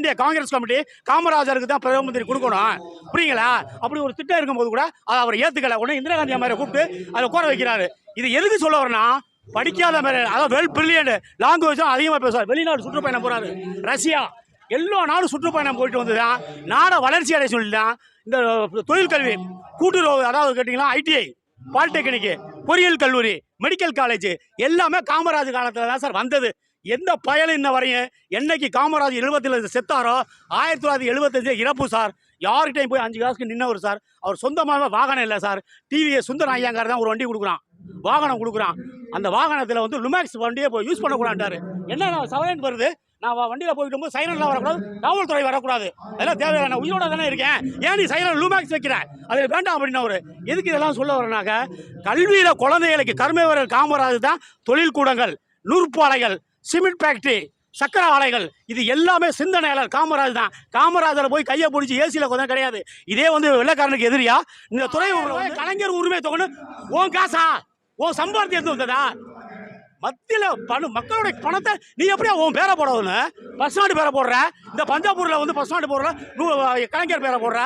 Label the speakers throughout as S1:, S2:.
S1: India Congress committee காமராஜருக்கு தான் பிரதம மந்திரி கொடுக்கணும். புரியுங்களா? அப்படி ஒரு திட்டம் இருக்கும்போது கூட அதை அவர் ஏற்றுக்கல உடனே இந்திரா காந்தி அம்மாரை கூப்பிட்டு அதை உட்கார வைக்கிறாரு. இது எதுக்கு சொல்ல வரேன்னா படிக்காத மாதிரி அதாவது வெல் பிரில்லியன்ட் லாங்குவேஜும் அதிகமாக பேசுவார். வெளிநாடு சுற்றுப்பயணம் போகிறாரு ரஷ்யா எல்லா நாடும் சுற்றுப்பயணம் போயிட்டு வந்து தான் நாடை வளர்ச்சி அடைய சொல்லி தான் இந்த தொழிற்கல்வி கூட்டுறவு அதாவது கேட்டிங்கன்னா ஐடிஐ பாலிடெக்னிக்கு பொறியியல் கல்லூரி மெடிக்கல் காலேஜ் எல்லாமே காமராஜ் காலத்தில் தான் சார் வந்தது. எந்த பயலும் இன்ன வரையும் என்னைக்கு காமராஜ் எழுபத்தில் செத்தாரோ ஆயிரத்தி தொள்ளாயிரத்தி எழுபத்தஞ்சு இறப்பு சார். யார்கிட்டையும் போய் அஞ்சு காசுக்கு நின்னவர் சார். அவர் சொந்தமாக வாகனம் இல்லை சார். டிவியை சுந்தர ஐயாங்கார் தான் ஒரு வண்டி கொடுக்குறான். வாகனம் கொடுக்குறான். அந்த வாகனத்தில் வந்து லுமேக்ஸ் வண்டியை போய் யூஸ் பண்ணக்கூடாண்டாரு என்ன சவரன் வருது? நான் வண்டியில் போயிட்டு போது சைலண்ட்லாம் வரக்கூடாது காவல்துறை வரக்கூடாது. அதெல்லாம் தேவையில்லை நான் உயிரோட தானே இருக்கேன். ஏன் நீ சைலண்ட் லூமேக்ஸ் வைக்கிற? அது வேண்டாம் அப்படின்னு ஒரு எதுக்கு இதெல்லாம் சொல்ல வரேனாக்க கல்வியில் குழந்தைகளுக்கு கர்மவீரர் காமராஜ் தான் தொழில் கூடங்கள் நூற்பாலைகள். சிமெண்ட் ஃபேக்டரி சக்கர ஆலைகள் இது எல்லாமே சிந்தனையாளர் காமராஜ் தான். காமராஜரை போய் கையை பிடிச்சி ஏசியில் கொஞ்சம் கிடையாது. இதே வந்து வெள்ளக்காரனுக்கு எதிரியா? இந்த துறை கலைஞர் உரிமை தொகை உன் காசா? உன் சம்பாரத்தை எடுத்து வந்ததா மத்தியில் பணம் மக்களுடைய பணத்தை நீ எப்படியா உன் பேரை போடணும்னு பஸ் நாடு பேரை போடுற? இந்த பஞ்சாபூரில் வந்து நாடு போடுற? கலைஞர் பேரை போடுற?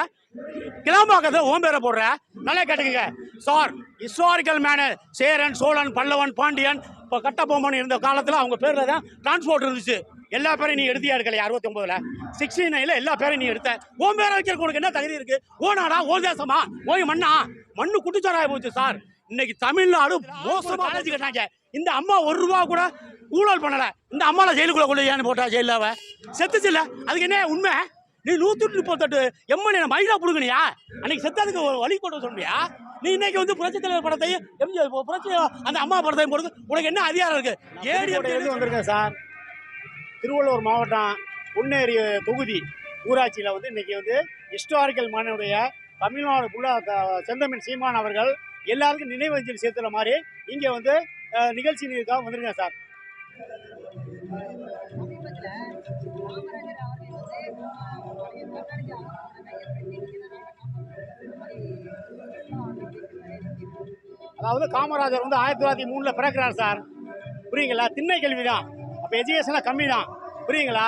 S1: கிளாம்பாக்கத்தில் உன் பேரை போடுற? நல்லா கேட்டுக்கங்க. Sir historical manner Cheran Cholan Pallavan Pandiyan இப்போ கட்டபொம்மன் இருந்த காலத்தில் அவங்க பேரில் தான் டிரான்ஸ்போர்ட் இருந்துச்சு. எல்லா பேரையும் நீ எடுத்தியா எடுக்கலையா அறுபத்தி ஒன்பதுல சிக்ஸ்டி நைன்ல எல்லா பேரையும் நீ எடுத்த. உன் பேரை வைக்கிறதுக்கு உனக்கு என்ன தகுதி இருக்கு? ஓ நாடா ஓ தேசமா? ஓய் மண்ணா மண்ணு குட்டிச்சாராய போச்சு சார். இன்னைக்கு தமிழ்நாடு மோசமா அழைச்சி கட்டினாங்க இந்த அம்மா ஒரு ரூபா கூட ஊழல் பண்ணல. இந்த அம்மாவை ஜெயிலுக்குள்ள கொண்டு போட்டா ஜெயில அவ செத்துச்சு இல்ல? அதுக்கு என்ன உண்மை? நீ நூத்தி முப்பத்தெட்டு எம்எல்ஏ மயிலா புடுங்கனியா? அன்னைக்கு செத்ததுக்கு ஒரு வழி கொண்டு சொன்னியா நீ இன்னைக்கு வந்து புரட்சி தலைவர் படத்தையும் எம்ஜிஆர் புரட்சி அந்த அம்மா படத்தையும் போடுறது உனக்கு என்ன அதிகாரம் இருக்கு? ஏடி வந்திருக்கேன் சார். திருவள்ளூர் மாவட்டம் பொன்னேரி தொகுதி ஊராட்சியில் வந்து இன்னைக்கு வந்து ஹிஸ்டாரிக்கல் மானுடைய தமிழ்நாடு ஃபுல்லாக செந்தமிழ் சீமான் அவர்கள் எல்லாருக்கும் நினைவஞ்சலி செலுத்துற மாதிரி இங்கே வந்து நிகழ்ச்சி நிகழ்ச்சிக்காக வந்திருக்கேன் சார்.
S2: சமீபத்துல
S1: அதாவது காமராஜர் வந்து ஆயிரத்தி தொள்ளாயிரத்தி மூணில் பிறக்கிறார் சார். புரியுங்களா? திண்ணை கல்வி தான் அப்போ எஜுகேஷனாக கம்மி தான் புரியுங்களா?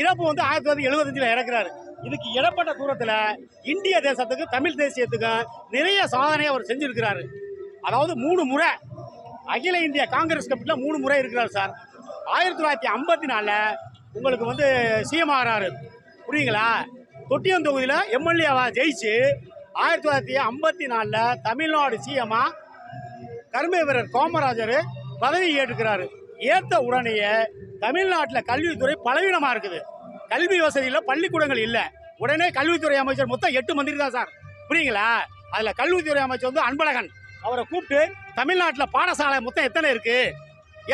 S1: இறப்பு வந்து ஆயிரத்தி தொள்ளாயிரத்தி எழுபத்தஞ்சில் இறக்குறாரு. இதுக்கு இடப்பட்ட தூரத்தில் இந்திய தேசத்துக்கு தமிழ் தேசியத்துக்கும் நிறைய சாதனையை அவர் செஞ்சுருக்கிறாரு. அதாவது மூணு முறை அகில இந்திய காங்கிரஸ் கமிட்டியில் மூணு முறை இருக்கிறார் சார். ஆயிரத்தி தொள்ளாயிரத்தி ஐம்பத்தி நாலில் உங்களுக்கு வந்து சிஎம் ஆகிறாரு. புரியுங்களா? தொட்டியம் தொகுதியில் எம்எல்ஏவா ஜெயிச்சு ஆயிரத்தி தொள்ளாயிரத்தி ஐம்பத்தி நாலில் தமிழ்நாடு சிஎம்மாக கருமை வீரர் கோமராஜர் பதவி ஏற்றுக்கிறாரு. ஏற்ற உடனேயே தமிழ்நாட்டில் கல்வித்துறை பலவீனமாக இருக்குது. கல்வி வசதியில் பள்ளிக்கூடங்கள் இல்லை. உடனே கல்வித்துறை அமைச்சர் மொத்தம் எட்டு மந்திரி தான் சார். புரியுங்களா அதில் கல்வித்துறை அமைச்சர் வந்து அன்பழகன். அவரை கூப்பிட்டு தமிழ்நாட்டில் பாடசாலை மொத்தம் எத்தனை இருக்கு?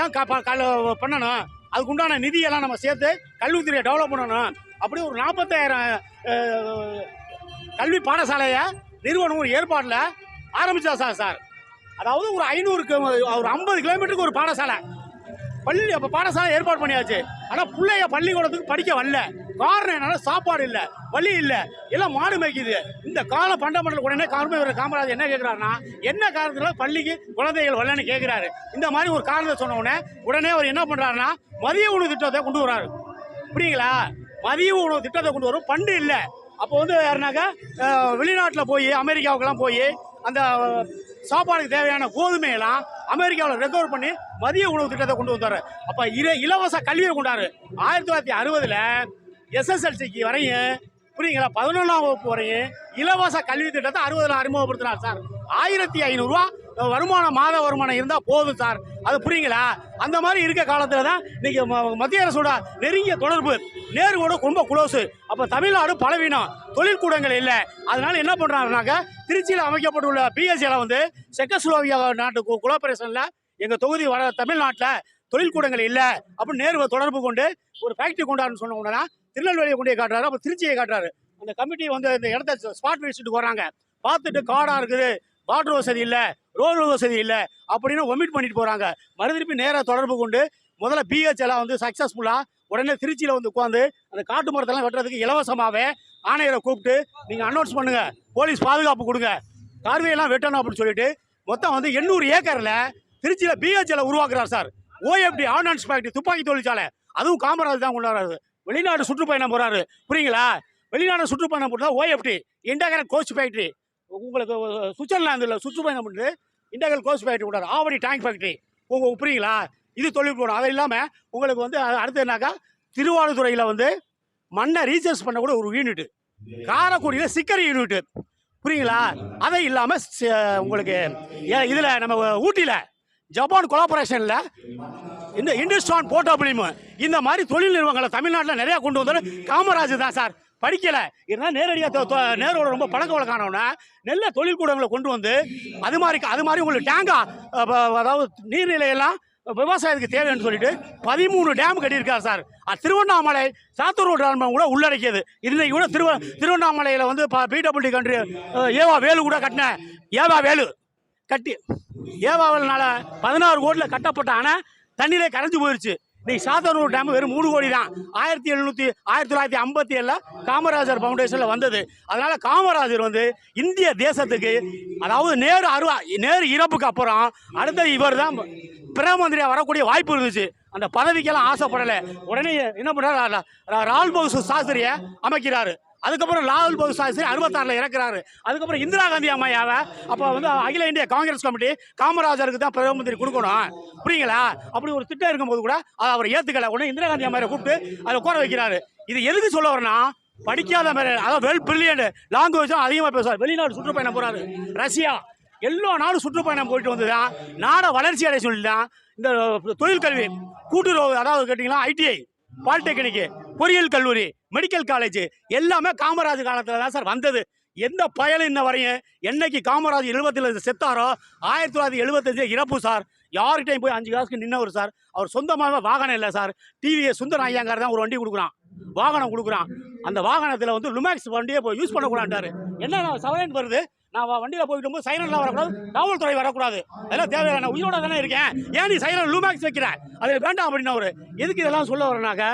S1: ஏன் கல் பண்ணணும்? அதுக்கு உண்டான நிதியெல்லாம் நம்ம சேர்த்து கல்வித்துறையை டெவலப் பண்ணணும். அப்படி ஒரு நாற்பத்தாயிரம் கல்வி பாடசாலையை நிறுவனம் ஒரு ஏற்பாட்டில் ஆரம்பித்தா சார் சார்? அதாவது ஒரு ஐநூறுக்கு ஒரு ஐம்பது கிலோமீட்டருக்கு ஒரு பாடசாலை. பள்ளி அப்போ பாடசாலை ஏற்பாடு பண்ணியாச்சு. ஆனால் பிள்ளைய பள்ளிக்கூடத்துக்கு படிக்க வரல. காரணம் என்னன்னா சாப்பாடு இல்லை வழி இல்லை எல்லாம் மாடு மேய்க்குது. இந்த கால பண்டமண்டல உடனே கார்மேவர் காமராஜ் என்ன கேட்குறாருன்னா என்ன காரணத்தில் பள்ளிக்கு குழந்தைகள் வரலன்னு கேட்குறாரு இந்த மாதிரி ஒரு காரணத்தை சொன்ன உடனே உடனே அவர் என்ன பண்ணுறாருன்னா மதிய உணவு திட்டத்தை கொண்டு வராரு புரியுங்களா மதிய உணவு திட்டத்தை கொண்டு வரும். பண்டு இல்லை. அப்போ வந்து யாருனாக்கா வெளிநாட்டில் போய் அமெரிக்காவுக்கெல்லாம் போய் அந்த சாப்பாடுக்கு தேவையான கோதுமையெல்லாம் அமெரிக்காவில் ரெக்கவர் பண்ணி மதிய உணவு திட்டத்தை கொண்டு வந்தார். அப்போ இர இலவச கல்வியை கொண்டாரு. ஆயிரத்தி தொள்ளாயிரத்தி அறுபதில் எஸ்எஸ்எல்சிக்கு வரையும் புரியுங்களா பதினொன்றாம் வகுப்பு வரையும் இலவச கல்வி திட்டத்தை அறுபதில் அறிமுகப்படுத்தினார் சார். ஆயிரத்தி ஐநூறுரூவா வருமானம் மாத வருமானம் இருந்தால் போதும் சார். அது புரியுங்களா? அந்த மாதிரி இருக்க காலத்தில் தான் இன்றைக்கி மத்திய அரசோட நெருங்கிய தொடர்பு நேருவோட ரொம்ப குளோஸு அப்போ தமிழ்நாடு பலவீனம். தொழிற்கூடங்கள் இல்லை. அதனால என்ன பண்ணுறாருனாக்க திருச்சியில் அமைக்கப்பட்டுள்ள பிஎஸ்சியில் வந்து செக்கஸ்லோவியா நாட்டு குலோபரேஷனில் எங்கள் தொகுதி வர தமிழ்நாட்டில் தொழிற்கூடங்கள் இல்லை. அப்படின்னு நேருவை தொடர்பு கொண்டு ஒரு ஃபேக்ட்ரி கொண்டாருன்னு சொன்ன உடனே திருநெல்வேலியை கொண்டே காட்டுறாரு. அப்போ திருச்சியை காட்டுறாரு. அந்த கமிட்டி வந்து இந்த இடத்த ஸ்பாட் விசிட்டுக்கு வராங்க பார்த்துட்டு காடாக இருக்குது. வாட்டர் வசதி இல்லை ரோடு வசதி இல்லை அப்படின்னு ஒமிட் பண்ணிட்டு போகிறாங்க மறுதிருப்பி நேராக தொடர்பு கொண்டு முதல்ல பிஹெச்எல்லாம் வந்து சக்ஸஸ்ஃபுல்லாக உடனே திருச்சியில் வந்து உட்காந்து அந்த காட்டு மரத்தெல்லாம் வெட்டுறதுக்கு இலவசமாகவே ஆணையரை கூப்பிட்டு நீங்கள் அனௌன்ஸ் பண்ணுங்கள் போலீஸ் பாதுகாப்பு கொடுங்க. கார்வையெல்லாம் வெட்டணும் அப்படின்னு சொல்லிட்டு மொத்தம் வந்து எண்ணூறு ஏக்கரில் திருச்சியில் பிஹெச்எல் உருவாக்குறார் சார். ஓஎஃப்டி ஆர்டினன்ஸ் ஃபேக்ட்ரி துப்பாக்கி தொழிற்சாலை. அதுவும் காமராஜ் தான் கொண்டாடுறாரு வெளிநாடு சுற்றுப்பயணம் போகிறாரு புரியுங்களா? வெளிநாடு சுற்றுப்பயணம் போட்டால் ஓஎஃப்டி இண்டகரன் கோச் ஃபேக்ட்ரி உங்களுக்கு சுவிட்சர்லாந்தில் சுற்றுப்பயணம் பண்ணிட்டு இண்டகல் கோஸ் ஃபேக்ட்ரி விடாரு ஆவடி டேங்க் ஃபேக்ட்ரி. உங்க புரியுங்களா இது தொழில் அது இல்லாமல் உங்களுக்கு வந்து அது அடுத்து என்னக்கா திருவாரூர்துறையில் வந்து மண்ணை ரீசர்ச் பண்ணக்கூட ஒரு யூனிட் காரைக்குடியில் சிக்கரி யூனிட் புரியுங்களா? அதை இல்லாமல் உங்களுக்கு இதில் நம்ம ஊட்டியில் ஜப்பான் கொலாபரேஷனில் இந்த இண்டஸ்ட்ரான் போட்டோபிலிம் இந்த மாதிரி தொழில் நிறுவனங்களை தமிழ்நாட்டில் நிறையா கொண்டு வந்தது காமராஜ் தான் சார். படிக்கலை. இருந்தால் நேரடியாக நேரோட ரொம்ப பழக்க வழக்கானவனா நல்ல தொழில்கூடங்களை கொண்டு வந்து அது மாதிரி அது மாதிரி உங்களுக்கு டேங்கா அதாவது நீர்நிலையெல்லாம் விவசாயத்துக்கு தேவைன்னு சொல்லிட்டு பதிமூணு டேம் கட்டியிருக்காரு சார். அது திருவண்ணாமலை சாத்தூர் டேம் கூட உள்ளடக்கியது. இன்னைக்கு கூட திருவ திருவண்ணாமலையில் வந்து பிடபிள்யூ கண்ட்ரி ஏவா வேலு கூட கட்டின ஏவா வேலு கட்டி ஏவாவினால பதினாறு கோடியில் கட்டப்பட்ட அணை தண்ணியிலே கரைஞ்சு போயிடுச்சு இன்னைக்கு சாத்தனூர் டேம் வெறும் மூணு கோடி தான். ஆயிரத்தி எழுநூற்றி ஆயிரத்தி தொள்ளாயிரத்தி ஐம்பத்தி ஏழில் காமராஜர் ஃபவுண்டேஷனில் வந்தது. அதனால் காமராஜர் வந்து இந்திய தேசத்துக்கு அதாவது நேரு அருவா நேரு இறப்புக்கு அப்புறம் அடுத்த இவர் தான் பிரதம மந்திரியாக வரக்கூடிய வாய்ப்பு இருந்துச்சு. அந்த பதவிக்கெல்லாம் ஆசைப்படலை. உடனே என்ன பண்ணுறாரு ரால் பகதூர் சாஸ்திரியை அமைக்கிறாரு. அதுக்கப்புறம் லாகுல் பகதூர் சாஸ்திரி அறுபத்தாறில் இறக்குறாரு. அதுக்கப்புறம் இந்திரா காந்தி அம்மையாவை அப்போ வந்து அகில இந்திய காங்கிரஸ் கமிட்டி காமராஜருக்கு தான் பிரதம மந்திரி கொடுக்கணும். புரியுங்களா? அப்படி ஒரு திட்டம் இருக்கும்போது கூட அதை அவர் ஏற்றுக்கல உடனே இந்திரா காந்தி அம்மையை கூப்பிட்டு அதை உட்கார வைக்கிறாரு. இது எதுக்கு சொல்ல வரனா படிக்காத மாதிரி அதாவது வெல் பிரில்லியன்ட் லாங்குவேஜும் அதிகமாக பேசுவார். வெளிநாடு சுற்றுப்பயணம் போகிறாரு ரஷ்யா எல்லா நாடும் சுற்றுப்பயணம் போயிட்டு வந்து தான் நாடை வளர்ச்சி அடைய சொல்லி தான் இந்த தொழில் கல்வி கூட்டுறவு அதாவது கேட்டிங்கன்னா ஐடிஐ பாலிடெக்னிக்கு பொறியியல் கல்லூரி மெடிக்கல் காலேஜ் எல்லாமே காமராஜ் காலத்தில் தான் சார் வந்தது. எந்த பயலும் இன்ன வரையும்? என்னைக்கு காமராஜ் எழுபத்தில் செத்தாரோ ஆயிரத்தி தொள்ளாயிரத்தி எழுபத்தஞ்சு இறப்பு சார் யார்கிட்டையும் போய் அஞ்சு காசுக்கு நின்னவர் சார் அவர் சொந்தமாக வாகனம் இல்லை சார் டிவியை சுந்தர ஐயாங்கார் தான் ஒரு வண்டி கொடுக்குறான். வாகனம் கொடுக்குறான். அந்த வாகனத்தில் வந்து லுமேக்ஸ் வண்டியை போய் யூஸ் பண்ணக்கூடாண்டாரு என்ன சவரன் வருது? நான் வண்டியில் போயிட்டு போது சைலண்ட்லாம் வரக்கூடாது காவல்துறை வரக்கூடாது. அதெல்லாம் தேவையில்லை நான் உயிரோட தானே இருக்கேன். ஏன் நீ சைலண்ட் லூமேக்ஸ் வைக்கிறேன் அது வேண்டாம் அப்படின்னு அவர். எதுக்கு இதெல்லாம் சொல்ல வரேனாக்க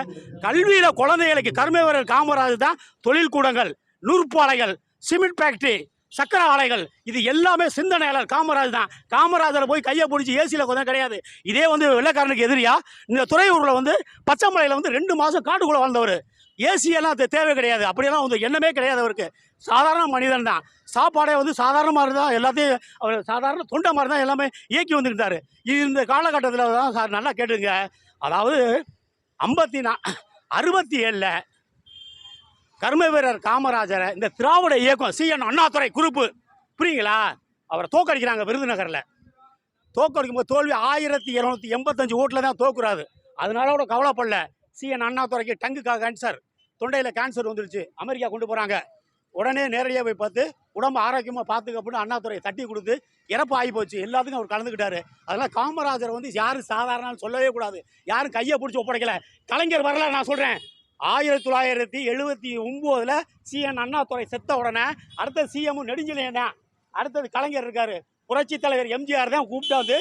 S1: கல்வியில் குழந்தைகளுக்கு கர்மவீரர் காமராஜ் தான் தொழில் கூடங்கள் நூற்பாலைகள் சிமெண்ட் ஃபேக்ட்ரி சக்கர ஆலைகள். இது எல்லாமே சிந்தனையாளர் காமராஜ் தான். காமராஜரை போய் கையை பிடிச்சி ஏசியில் கொஞ்சம் கிடையாது. இதே வந்து வெள்ளைக்காரனுக்கு எதிரியா இந்த துறையூரில் வந்து பச்சைமலையில் வந்து ரெண்டு மாதம் காட்டுக்குள்ளே வாழ்ந்தவர். ஏசியெல்லாம் தேவை கிடையாது. அப்படியெல்லாம் வந்து எண்ணமே கிடையாது அவருக்கு. சாதாரண மனிதன் தான். சாப்பாடே வந்து சாதாரணமாக இருந்தால் எல்லாத்தையும் அவர் சாதாரண தொண்டை மாதிரி தான் எல்லாமே இயக்கி வந்துக்கிட்டாரு. இந்த காலகட்டத்தில் தான் சார் நல்லா கேட்டுங்க. அதாவது ஐம்பத்தி நா அறுபத்தி ஏழில் கர்ம வீரர் காமராஜரை இந்த திராவிட இயக்கம் சிஎன் அண்ணாதுரை குறிப்பு புரியுங்களா? அவரை தோக்கடிக்கிறாங்க விருதுநகரில். தோக்கடிக்கும் போது தோல்வி ஆயிரத்தி இரநூத்தி எண்பத்தஞ்சு ஓட்டில் தான் தோக்குறாரு. அதனால கூட கவலைப்படல. சிஎன் அண்ணாதுரைக்கு டங்குக்காக கேன்சர் தொண்டையில் கேன்சர் வந்துடுச்சு அமெரிக்கா கொண்டு போகிறாங்க உடனே நேரடியாக போய் பார்த்து உடம்பு ஆரோக்கியமாக பார்த்துக்க அப்படின்னு அண்ணாதுரை தட்டி கொடுத்து இறப்பு ஆகி போச்சு. எல்லாத்துக்கும் அவர் கலந்துக்கிட்டாரு. அதெல்லாம் காமராஜர் வந்து யாரும் சாதாரண சொல்லவே கூடாது. யாரும் கையை பிடிச்சி ஒப்படைக்கல. கலைஞர் வரல நான் சொல்கிறேன் ஆயிரத்தி தொள்ளாயிரத்தி எழுபத்தி ஒம்போதில் சிஎன் அண்ணாதுறை செத்த உடனே அடுத்த சிஎம் நெடுஞ்செழியன் அடுத்தது கலைஞர் இருக்கார். புரட்சி தலைவர் எம்ஜிஆர் தான் கூப்பிட்டு வந்து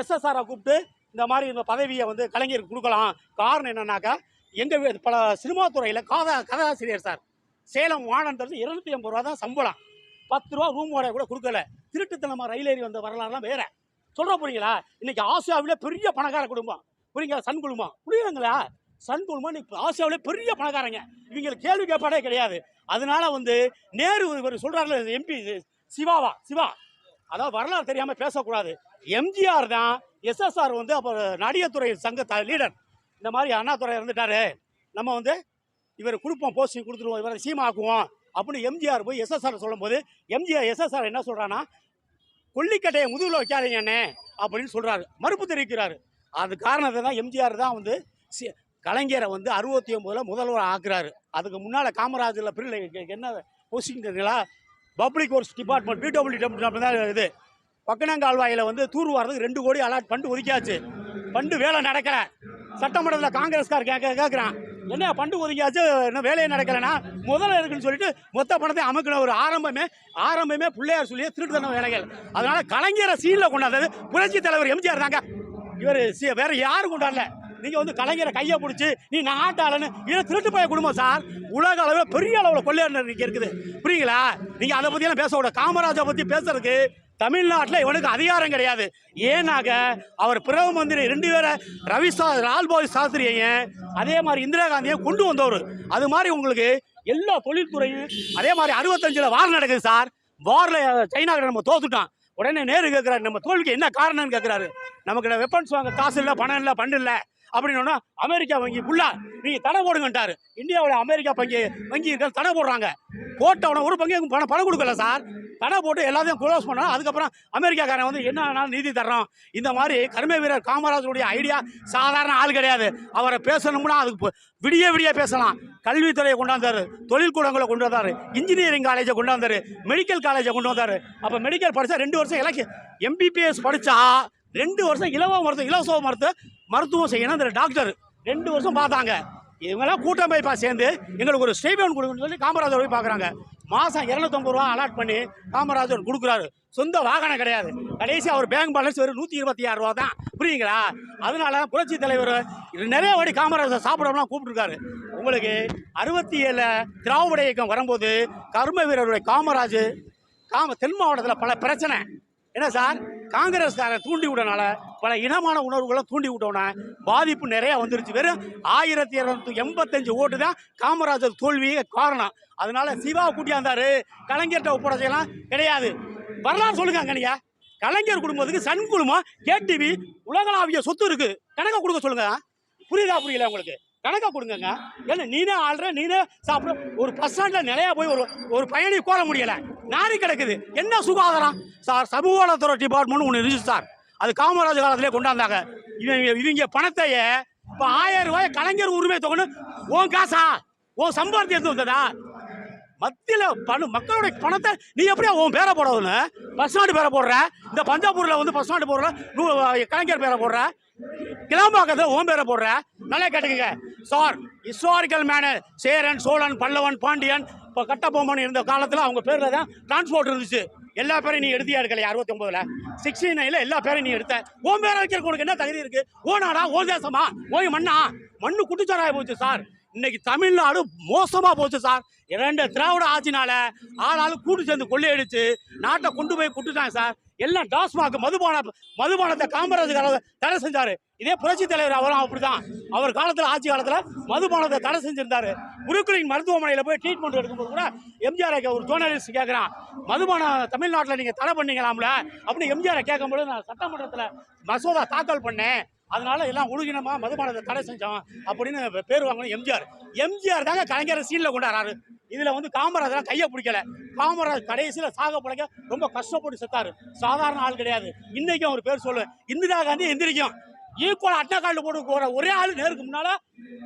S1: எஸ்எஸ்ஆரை கூப்பிட்டு இந்த மாதிரி இந்த பதவியை வந்து கலைஞருக்கு கொடுக்கலாம். காரணம் என்னன்னாக்கா எங்கள் பல சினிமா துறையில் கதா கதாசிரியர் சார். சேலம் வாழன்றது இருநூத்தி ஐம்பது ரூபா தான் சம்பளம். பத்து ரூபா ரூம் வாடகை கூட கொடுக்கல. திருட்டுத்தனமாக ரயில் ஏறி வந்த வரலாறுலாம் வேற. சொல்கிற புரியுங்களா? இன்னைக்கு ஆசியாவிலே பெரிய பணக்கார குடும்பம். புரியுங்களா? சன் குடும்பம் புரியுதுங்களா? சன் குடும்பம் இன்னைக்கு ஆசியாவிலே பெரிய பணக்காரங்க. இவங்களுக்கு கேள்வி கேட்பாடே கிடையாது. அதனால வந்து நேரு இவர் சொல்றாருல எம்பி சிவாவா? சிவா. அதாவது வரலாறு தெரியாமல் பேசக்கூடாது. எம்ஜிஆர் தான் எஸ்எஸ்ஆர் வந்து அப்போ நடிகத்துறை சங்க த லீடர் இந்த மாதிரி அண்ணாதுரை இருந்துட்டாரு நம்ம வந்து இவர் கொடுப்போம் போஸ்டிங் கொடுத்துருவோம் இவரை சீமாக்குவோம் அப்படின்னு எம்ஜிஆர் போய் எஸ்எஸ்ஆர் சொல்லும்போது எம்ஜிஆர் எஸ்எஸ்ஆர் என்ன சொல்கிறான்னா கொல்லிக்கட்டையை முதுகில் வைக்காதீங்க அண்ணே அப்படின்னு சொல்கிறாரு மறுப்பு தெரிவிக்கிறாரு. அது காரணத்தை தான் எம்ஜிஆர் தான் வந்து சி- கலைஞரை வந்து அறுபத்தி ஒம்பதில் முதல்வர் ஆக்குறாரு. அதுக்கு முன்னால் காமராஜரில் பிரிவில் என்ன போஸ்டிங் தெரியுங்களா public works department PW department தான் இது. பக்கனங்கால்வாயில் வந்து தூர்வாரதுக்கு ரெண்டு கோடி அலாட் பண்டு ஒதுக்கியாச்சு. பண்டு வேலை நடக்கல. சட்டமன்றத்தில் காங்கிரஸ்கார் கேட்க கேட்குறான் என்ன பண்டு ஒதுக்கியாச்சு இன்னும் வேலையே நடக்கலைன்னா முதல்ல இருக்குன்னு சொல்லிட்டு மொத்த பணத்தை அமுக்கின ஒரு ஆரம்பமே ஆரம்பமே பிள்ளையார் சொல்லியே திருட்டுத்தன வேலைகள். அதனால கலைஞரை சீனில் கொண்டாந்தது புரட்சி தலைவர் எம்ஜிஆர் தாங்க. இவர் வேற யாரும் கொண்டாடல நீங்க வந்து கலைஞரை கையை பிடிச்சி நீ நாட்டாளன்னு இது திருட்டு போய குடும்பம் சார். உலக அளவில் பெரிய அளவில் கொள்ளையர் இருக்குது. புரியுங்களா? நீங்க அதை பற்றியெல்லாம் பேசக்கூடாது. காமராஜை பற்றி பேசுறதுக்கு தமிழ்நாட்டில் இவனுக்கு அதிகாரம் கிடையாது. ஏன்னாக அவர் பிரதம மந்திரி ரெண்டு பேரை ரவி சா லால்பாய் சாஸ்திரியையும் அதே மாதிரி இந்திரா காந்தியும் கொண்டு வந்தவர். அது மாதிரி உங்களுக்கு எல்லா தொழில்துறையும் அதே மாதிரி அறுபத்தஞ்சில் வார் நடக்குது சார். வாரில் சைனா நம்ம தோத்துட்டான். உடனே நேரு கேட்குறாரு நம்ம தோல்விக்கு என்ன காரணம்னு கேட்குறாரு நமக்கு வெப்பன்ஸ் வாங்க காசு இல்லை பணம் இல்லை பண்ணு இல்லை. அப்படின்னா அமெரிக்கா வங்கி ஃபுல்லா நீங்க தடை போடுங்கன்ட்டாரு. இந்தியாவோட அமெரிக்கா வங்கி வங்கி தடை போடுறாங்க. போட்டவன ஒரு பங்கு பணம் பணம் கொடுக்கல சார். தடை போட்டு எல்லாத்தையும் க்ளோஸ் பண்ணா அதுக்கப்புறம் அமெரிக்காக்காரன் வந்து என்ன ஆனாலும் நீதி தர்றோம்? இந்த மாதிரி கருமை வீரர் காமராஜருடைய ஐடியா சாதாரண ஆள் கிடையாது. அவரை பேசணும்னா அதுக்கு விடிய விடிய பேசலாம். கல்வித்துறையை கொண்டாந்தார் தொழில்கூடங்களை கொண்டு வந்தாரு இன்ஜினியரிங் காலேஜை கொண்டு வந்தாரு மெடிக்கல் காலேஜை கொண்டு வந்தார். அப்போ மெடிக்கல் படித்தா ரெண்டு வருஷம் இலக்கிய எம்பிபிஎஸ் படித்தா ரெண்டு வருஷம் இலவ மருத்துவம் இலவச மருத்துவ மருத்துவம் செய்யணும். அந்த டாக்டர் ரெண்டு வருஷம் பார்த்தாங்க. இவங்கெல்லாம் கூட்டமைப்பாக சேர்ந்து எங்களுக்கு ஒரு ஸ்டேபியன் கொடுக்கணும்னு சொல்லி காமராஜர் போய் பார்க்குறாங்க. மாதம் இரநூத்தம்பது ரூபா அலாட் பண்ணி காமராஜர் கொடுக்குறாரு. சொந்த வாகனம் கிடையாது. கடைசி அவர் பேங்க் பேலன்ஸ் வெறும் நூற்றி இருபத்தி ஆறு ரூபா தான். புரியுங்களா அதனால புரட்சி தலைவர் நிறைய வாடி காமராஜர் சாப்பிடலாம் கூப்பிட்டுருக்காரு. உங்களுக்கு அறுபத்தி ஏழில் திராவிட இயக்கம் வரும்போது கர்ம வீரருடைய காமராஜ் காம தென் மாவட்டத்தில் பல பிரச்சனை. என்ன சார்? காங்கிரஸ்கார தூண்டி விட்டனால பல இனமான உணர்வுகளை தூண்டி விட்டோன்னா பாதிப்பு நிறைய வந்துருச்சு. வெறும் ஆயிரத்தி இரநூத்தி எண்பத்தஞ்சு ஓட்டு தான் காமராஜர் தோல்வியே காரணம். அதனால சிவா கூட்டியாந்தாரு கலைஞர்கிட்ட ஒப்படைச்செல்லாம் கிடையாது. வரலாறு சொல்லுங்க அங்கனியா. கலைஞர் குடும்பத்துக்கு சன் குழுமம் கேடிவி உலகளாவிய சொத்து இருக்கு. கணக்கை கொடுக்க சொல்லுங்க. புரியுதா புரியல உங்களுக்கு? கணக்கை கொடுங்கங்க ஏன்னா நீனே ஆள்ற நீனே சாப்பிட ஒரு பஸ் ஸ்டாண்டில் நிலையா போய் ஒரு ஒரு பயணி கோல முடியல. நாரி கிடக்குது. என்ன சுகாதாரம்? சார் சமூக வளத்துறை டிபார்ட்மெண்ட் ஒன்று இருந்துச்சு சார். அது காமராஜ் காலத்திலே கொண்டாந்தாங்க. இவங்க இவங்க பணத்தையே இப்போ ஆயிரம் ரூபாய் கலைஞர் உரிமை தொகைன்னு உன் காசா? உன் சம்பாரத்தை எடுத்து வந்ததா மத்தியில் பணு மக்களுடைய பணத்தை நீ எப்படியா உன் பேரை போடணும்னு பஸ் ஸ்டாண்டு பேரை போடுற? இந்த பஞ்சாபூரில் வந்து பஸ் ஸ்டாண்டு போடுற கலைஞர் பேரை போடுற? கிளம்பாக்கத்தில் உன் பேரை போடுற? நல்லா கேட்டுக்கங்க. Sir historical manner Cheran Cholan Pallavan Pandiyan இப்போ கட்டபொம்மன் இருந்த காலத்தில் அவங்க பேரில் தான் டிரான்ஸ்போர்ட் இருந்துச்சு. எல்லா பேரையும் நீ எடுத்தியா எடுக்கலையா? அறுபத்தி ஒன்பதுல சிக்ஸ்டி நைன்ல எல்லா பேரையும் நீ எடுத்த. உன் பேரை வைக்கிறதுக்கு உனக்கு என்ன தகுதி இருக்கு? ஓ நாடா? ஓ தேசமா? ஓய் மண்ணா? மண்ணு குட்டிச்சாராய போச்சு சார். இன்னைக்கு தமிழ்நாடு மோசமா போச்சு சார். இரண்டு திராவிட ஆட்சினால ஆளாளு கூட்டு சேர்ந்து கொள்ளையடிச்சு நாட்டை கொண்டு போய் குட்டுட்டாங்க சார். எல்லாம் டாஸ்மாக் மதுபான மதுபானத்தை காமராஜ் தடை செஞ்சாரு. இதே புரட்சி தலைவர் அவரும் அப்படிதான் அவர் காலத்துல ஆட்சி காலத்துல மதுபானத்தை தடை செஞ்சிருந்தாரு. புருக்குலின் மருத்துவமனையில போய் ட்ரீட்மெண்ட் எடுக்கும்போது கூட எம்ஜிஆர் ஒரு ஜோர்னலிஸ்ட் கேட்குறான் மதுபானம் தமிழ்நாட்டில் நீங்க தடை பண்ணீங்களாம்ல? அப்படின்னு எம்ஜிஆரை கேட்கும்போது நான் சட்டமன்றத்தில் மசோதா தாக்கல் பண்ணேன். அதனால எல்லாம் ஒழுங்கினமா மதுபானத்தை தடை செஞ்சோம் அப்படின்னு பேர் வாங்கணும் எம்ஜிஆர். எம்ஜிஆர் தாங்க கலைஞர் சீனில் கொண்டாடுறாரு. இதில் வந்து காமராஜர் கையை பிடிக்கல. காமராஜ் கடைசியில் சாக பிழைக்க ரொம்ப கஷ்டப்பட்டு செத்தாரு. சாதாரண ஆள் கிடையாது. இன்றைக்கும் அவர் பேர் சொல்லு இந்திரா காந்தி எந்திரிக்கும். ஈக்குவல் அட்டை கார்டு போட்டு போற ஒரே ஆள் நேருக்கு முன்னால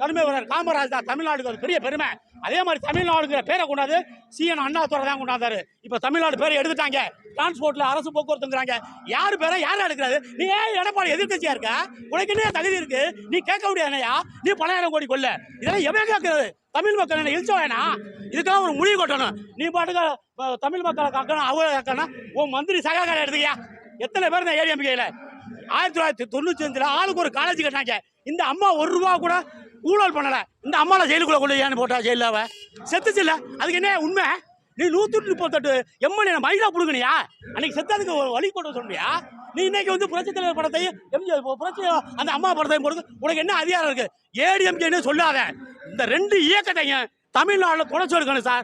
S1: கடுமை வர்றார் காமராஜ் தான் தமிழ்நாடுக்கு ஒரு பெரிய பெருமை. அதே மாதிரி தமிழ்நாடுங்கிற பேரை கொண்டாந்து சிஎன் அண்ணாதுரை தான் கொண்டாந்தாரு. இப்போ தமிழ்நாடு பேரை எடுத்துட்டாங்க. டிரான்ஸ்போர்ட்டில் அரசு போக்குவரத்துங்கிறாங்க. யார் பேரை யார் எடுக்கிறாரு நீ ஏன் எடப்பாடி எதிர்கட்சியாக இருக்க? உனக்கு என்ன தகுதி இருக்கு? நீ கேட்க முடியாதையா நீ பலாயிரம் கோடி கொள்ள. இதெல்லாம் எவ்வளோ கேட்கறது? தமிழ் மக்கள் என்ன இழிச்ச வேணா இதுக்கெல்லாம் ஒரு முடிவு கொட்டணும். நீ பாட்டுக்கு தமிழ் மக்களை காக்கணும் அவங்க காக்கணும். உன் மந்திரி சகாக்கார எடுத்துக்கியா? எத்தனை பேர் இந்த ஏடிஎம்கேல ஆயிரத்தி தொள்ளாயிரத்தி தொண்ணூற்றி அஞ்சில் ஆளுக்கு ஒரு காலேஜ் கட்டினாங்க. இந்த அம்மா ஒரு ரூபா கூட ஊழல் பண்ணலை. இந்த அம்மாவை ஜெயிலுக்குள்ள கொண்டு ஏன்னு போட்டா ஜெயிலில் அவ செத்துச்சில்ல அதுக்கு என்ன உண்மை? நீ நூற்றி முப்பத்தெட்டு எம்எல்ஏ மயிலா புடுங்கனியா? அன்னைக்கு செத்ததுக்கு ஒரு வழி போட்டு சொன்னியா? நீ இன்னைக்கு வந்து புரட்சி தலைவர் படத்தையும் எம்ஜிஆர் புரட்சி அந்த அம்மா படத்தையும் போடுறது உனக்கு என்ன அதிகாரம் இருக்குது ஏடிஎம்கேன்னு சொல்லாத. இந்த ரெண்டு இயக்கத்தையும் தமிழ்நாட்டில் தொடச்சு எடுக்கணும் சார்.